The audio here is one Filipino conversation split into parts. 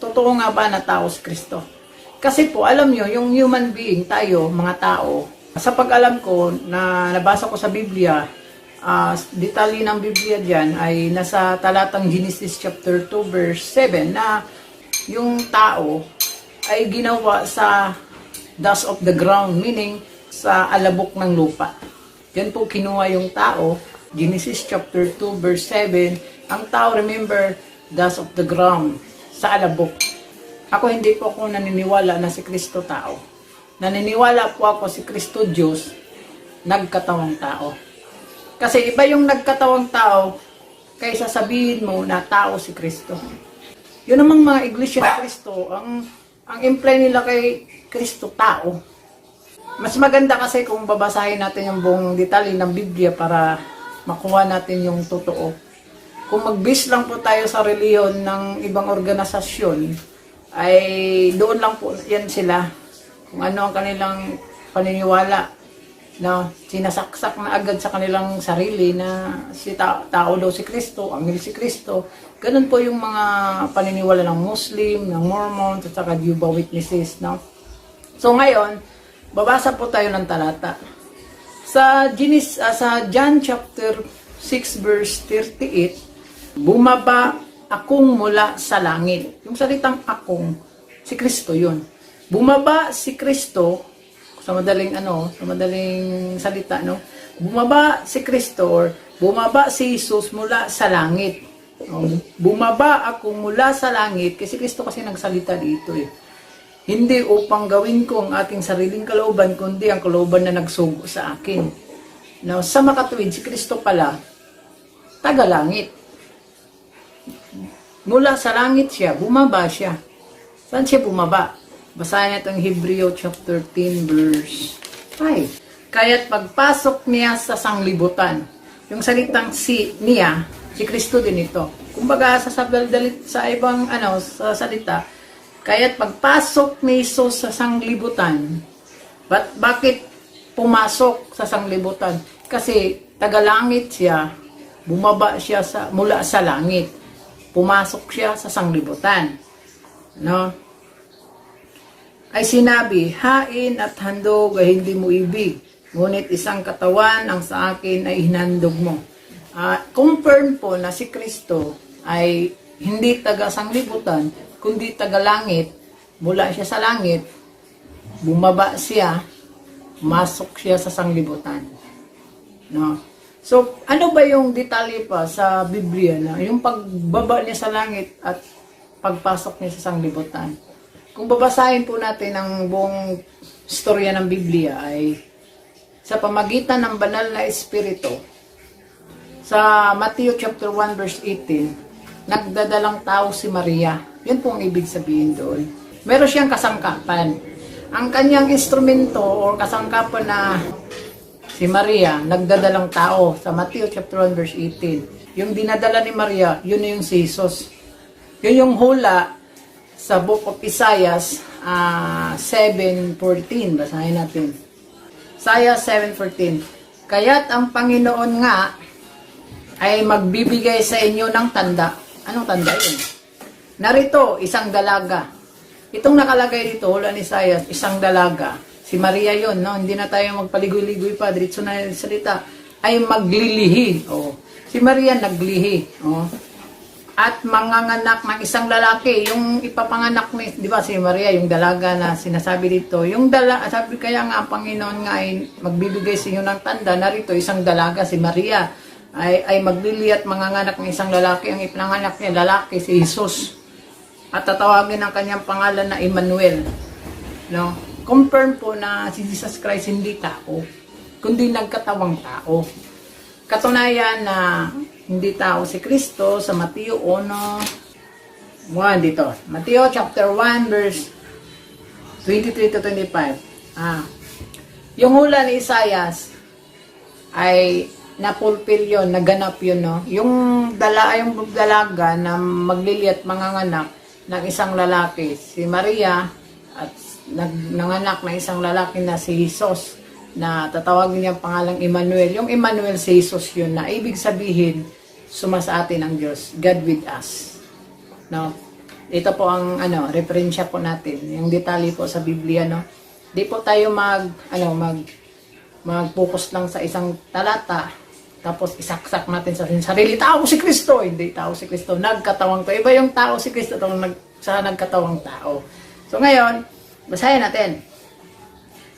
totoo nga ba na tao Kristo? Kasi po, alam nyo, yung human being, tayo, mga tao, sa pag-alam ko, na nabasa ko sa Biblia, ah detalye ng Biblia dyan ay nasa talatang Genesis chapter 2 verse 7 na yung tao ay ginawa sa dust of the ground, meaning sa alabok ng lupa. Yan po kinuha yung tao, Genesis chapter 2 verse 7, ang tao, remember, dust of the ground, sa alabok. Ako hindi po ako naniniwala na si Kristo tao. Naniniwala po ako si Kristo Diyos, nagkatawang tao. Kasi iba yung nagkatawang tao kaysa sabihin mo na tao si Kristo. Yun namang mga iglesia ni Kristo, ang ang imply nila kay Kristo tao. Mas maganda kasi kung babasahin natin yung buong detalye ng Biblia para makuha natin yung totoo. Kung mag-base lang po tayo sa reliyon ng ibang organisasyon, ay doon lang po yan sila. Kung ano ang kanilang paniniwala na sinasaksak na agad sa kanilang sarili na si ta- tao daw si Kristo, ang si Kristo. Ganun po yung mga paniniwala ng Muslim, ng Mormon, at saka Jehovah Witnesses. No? So ngayon, babasa po tayo ng talata. Sa, Genesis, ah, sa John chapter 6 verse 38, bumaba akong mula sa langit. Yung salitang akong, si Kristo yun. Bumaba si Kristo, sa madaling ano, sa madaling salita, no? Bumaba si Kristo or bumaba si Jesus mula sa langit. Bumaba ako mula sa langit kasi Kristo kasi nagsalita dito eh. Hindi upang gawin ko ang ating sariling kalooban, kundi ang kalooban na nagsugo sa akin. Now, sa makatuwid, si Kristo pala, taga-langit. Mula sa langit siya, bumaba siya. Saan siya bumaba? Basahin natin ang Hebreo chapter 13 verse 5. Kaya't pagpasok niya sa sanglibutan, yung salitang si niya, si Kristo din ito. Kumbaga sa sabdalit sa ibang ano sa salita, kaya't pagpasok ni Jesus sa sanglibutan, But bakit pumasok sa sanglibutan? Kasi tagalangit siya, bumaba siya sa mula sa langit. Pumasok siya sa sanglibutan. No? Ay sinabi, hain at handog ay hindi mo ibig. Ngunit isang katawan ang sa akin ay hinandog mo. Ah, confirm po na si Kristo ay hindi taga sanglibutan, kundi taga langit. Mula siya sa langit, bumaba siya, masok siya sa sanglibutan. No? So, ano ba yung detalye pa sa Biblia na yung pagbaba niya sa langit at pagpasok niya sa sanglibutan? Kung babasahin po natin ang buong storya ng Biblia ay sa pamagitan ng banal na espiritu sa Matthew chapter 1 verse 18 nagdadalang tao si Maria. Yan po ang ibig sabihin doon. Meron siyang kasangkapan. Ang kanyang instrumento o kasangkapan na si Maria, nagdadalang tao sa Matthew chapter 1 verse 18. Yung dinadala ni Maria, yun na yung si Jesus. Yun yung hula sa book of Isaiah ah, 7.14. Basahin natin. Isaiah 7.14 Kaya't ang Panginoon nga ay magbibigay sa inyo ng tanda. Anong tanda yun? Narito, isang dalaga. Itong nakalagay dito, hula ni Isaiah, isang dalaga. Si Maria yon, no? Hindi na tayo magpaligoy-ligoy pa. Diretso na yung salita. Ay maglilihi. Oh. Si Maria naglihi. Oh. At manganganak ng isang lalaki. Yung ipapanganak ni, di ba si Maria, yung dalaga na sinasabi dito. Yung dala, sabi kaya nga, ang Panginoon nga ay magbibigay sa inyo ng tanda. Narito, isang dalaga, si Maria ay, ay maglili at manganganak ng isang lalaki. Ang ipinanganak niya, lalaki, si Jesus. At tatawagin ang kanyang pangalan na Emmanuel. No? Confirm po na si Jesus Christ hindi tao, kundi nagkatawang tao. Katunayan na hindi tao si Kristo sa Mateo 1, 1 dito. Mateo chapter 1 verse 23 to 25. Ah. Yung hula ni Isaias ay napulpil yun, naganap yun, no? Yung dala, yung dalaga na maglili at manganganak ng isang lalaki, si Maria, nag, nanganak ng isang lalaki na si Jesus, na tatawagin niya ang pangalang Emmanuel. Yung Emmanuel si Jesus yun, na ibig sabihin, suma atin ang Diyos, God with us. No? ito po ang ano, referensya po natin, yung detalye po sa Biblia, no? Di po tayo mag, ano, mag, mag-focus lang sa isang talata, tapos isaksak natin sa sarili, tao si Kristo, hindi tao si Kristo, nagkatawang to. Iba yung tao si Kristo, itong nag, sa nagkatawang tao. So ngayon, basahin natin.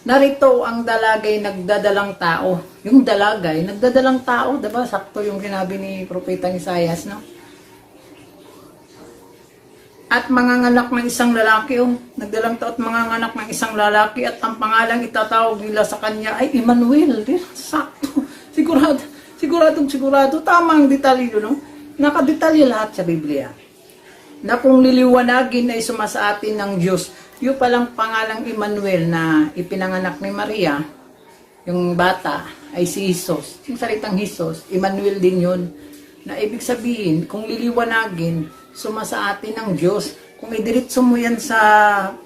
Narito ang dalagay nagdadalang tao. Yung dalagay, nagdadalang tao, diba? Sakto yung sinabi ni Propetang Isayas, no? At manganganak ng isang lalaki, oh. Nagdalang tao at manganganak ng isang lalaki at ang pangalang itatawag nila sa kanya ay Emmanuel. Di, sakto. Sigurado, siguradong sigurado. Tama ang detalye, no? Nakadetalye lahat sa Biblia. Na kung liliwanagin ay sumasa atin ng Diyos, yung palang pangalang Emmanuel na ipinanganak ni Maria, yung bata, ay si Jesus. Yung salitang Jesus, Emmanuel din yun. Na ibig sabihin, kung liliwanagin, sumasa atin ng Diyos. Kung idiritso mo yan sa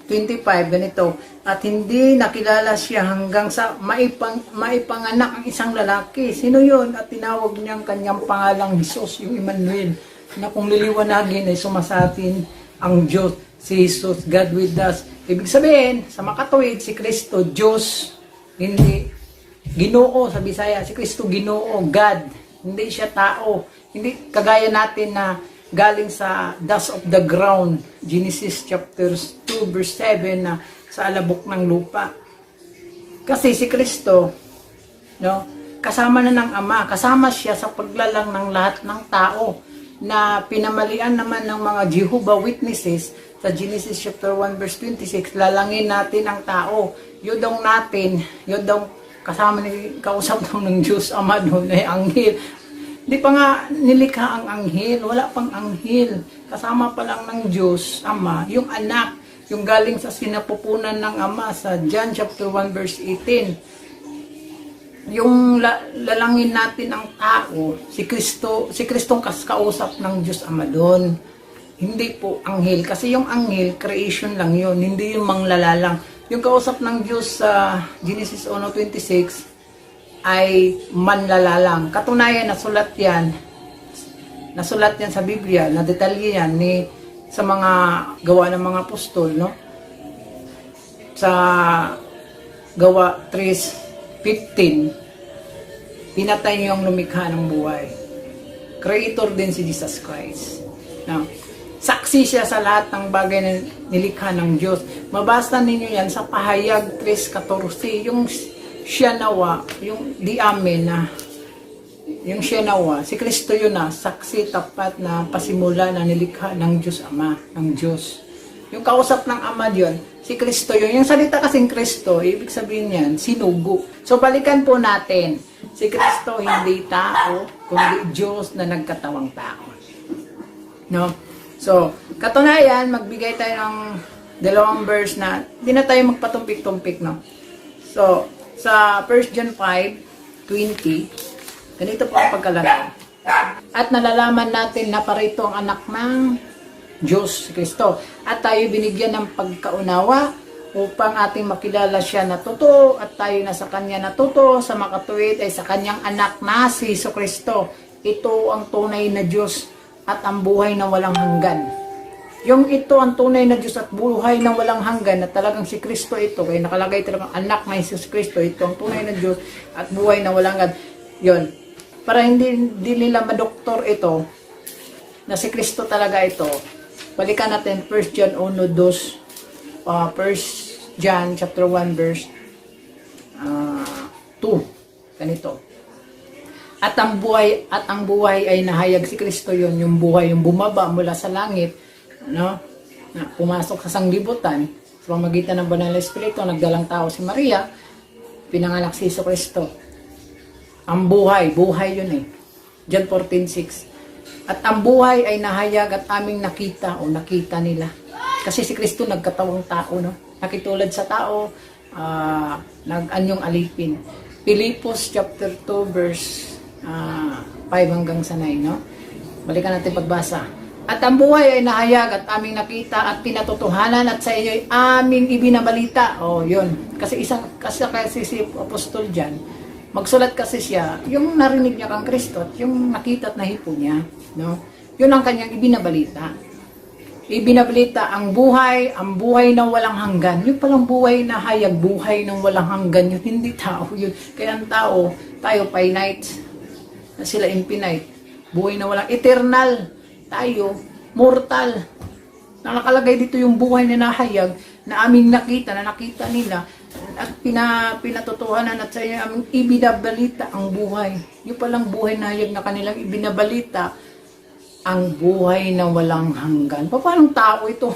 25, ganito, at hindi nakilala siya hanggang sa maipang, maipanganak ang isang lalaki. Sino yun? At tinawag niya ang kanyang pangalang Jesus, yung Emmanuel. Na kung liliwanagin ay sumasa atin ang Diyos, si Jesus, God with us. Ibig sabihin, sa makatuwid, si Kristo, Diyos, hindi Ginoo sa Bisaya, si Kristo Ginoo, God. Hindi siya tao. Hindi kagaya natin na galing sa dust of the ground, Genesis chapter 2 verse 7 na sa alabok ng lupa. Kasi si Kristo, no, kasama na ng Ama, kasama siya sa paglalang ng lahat ng tao na pinamalian naman ng mga Jehovah Witnesses sa Genesis chapter 1 verse 26, lalangin natin ang tao. Yodong natin, yodong kasama ni kausap daw ng Diyos Ama doon ay anghel. Di pa nga nilikha ang anghel, wala pang anghel. Kasama pa lang ng Diyos Ama, yung anak, yung galing sa sinapupunan ng Ama sa John chapter 1 verse 18. Yung la- lalangin natin ang tao, si Kristo, si Kristong kas kausap ng Diyos Ama doon. Hindi po anghel. Kasi yung anghel, creation lang yun. Hindi yung manglalalang. Yung kausap ng Diyos sa Genesis 1.26 ay manlalalang. Katunayan, nasulat yan. Nasulat yan sa Biblia. Na detalye yan ni, sa mga gawa ng mga apostol, no? Sa gawa 3.15 pinatay niyo ang lumikha ng buhay. Creator din si Jesus Christ. Now, saksi siya sa lahat ng bagay na nilikha ng Diyos. Mabasa ninyo yan sa Pahayag 3.14, yung siya nawa, yung di amin na yung siya nawa, si Kristo yun na, saksi tapat na pasimula na nilikha ng Diyos Ama, ng Diyos. Yung kausap ng Ama yun, si Kristo yun. Yung salita kasing Kristo, ibig sabihin yan, sinugo. So balikan po natin, si Kristo hindi tao, kundi Diyos na nagkatawang tao. No? So, katunayan, magbigay tayo ng dalawang verse na hindi na tayo magpatumpik-tumpik, no? So, sa 1 John 5, 20, ganito po ang pagkalagay. At nalalaman natin na parito ang anak ng Diyos, si Kristo. At tayo binigyan ng pagkaunawa upang ating makilala siya na totoo at tayo na sa Kanya na totoo sa makatuwid ay sa Kanyang anak na si Iso Kristo. Ito ang tunay na Diyos at ang buhay na walang hanggan. Yung ito ang tunay na Diyos at buhay na walang hanggan na talagang si Kristo ito, kaya nakalagay talagang anak na Jesus Kristo, ito ang tunay na Diyos at buhay na walang hanggan. Yun. Para hindi, hindi nila madoktor ito, na si Kristo talaga ito, balikan natin 1 John 1, 2, uh, 1 John chapter 1 verse uh, 2. Ganito. At ang buhay at ang buhay ay nahayag si Kristo yon yung buhay yung bumaba mula sa langit no? Na pumasok sa sanglibutan. Sa pamagitan ng banal na espiritu nagdalang tao si Maria pinanganak si Kristo ang buhay buhay yun eh. John 14:6 at ang buhay ay nahayag at aming nakita o nakita nila kasi si Kristo nagkatawang tao no nakitulad sa tao ah, nag-anyong alipin Pilipos chapter 2 verse ah, 5 hanggang sa 9, no? Balikan natin pagbasa. At ang buhay ay nahayag at aming nakita at pinatotohanan at sa inyo ay aming ibinabalita. Oh, yun. Kasi isang kasi kasi si apostol diyan, magsulat kasi siya yung narinig niya kang Kristo at yung nakita at nahipo niya, no? Yun ang kanyang ibinabalita. ibinabalita ang buhay, ang buhay na walang hanggan. Yung palang buhay na hayag, buhay ng walang hanggan, yun hindi tao yun. Kaya ang tao, tayo finite, na sila infinite. Buhay na walang eternal. Tayo, mortal. Na nakalagay dito yung buhay na nahayag, na aming nakita, na nakita nila, at pina, pinatotohanan at sa aming ibinabalita ang buhay. Yung palang buhay na hayag na kanilang ibinabalita, ang buhay na walang hanggan. Pa- Paano tao ito?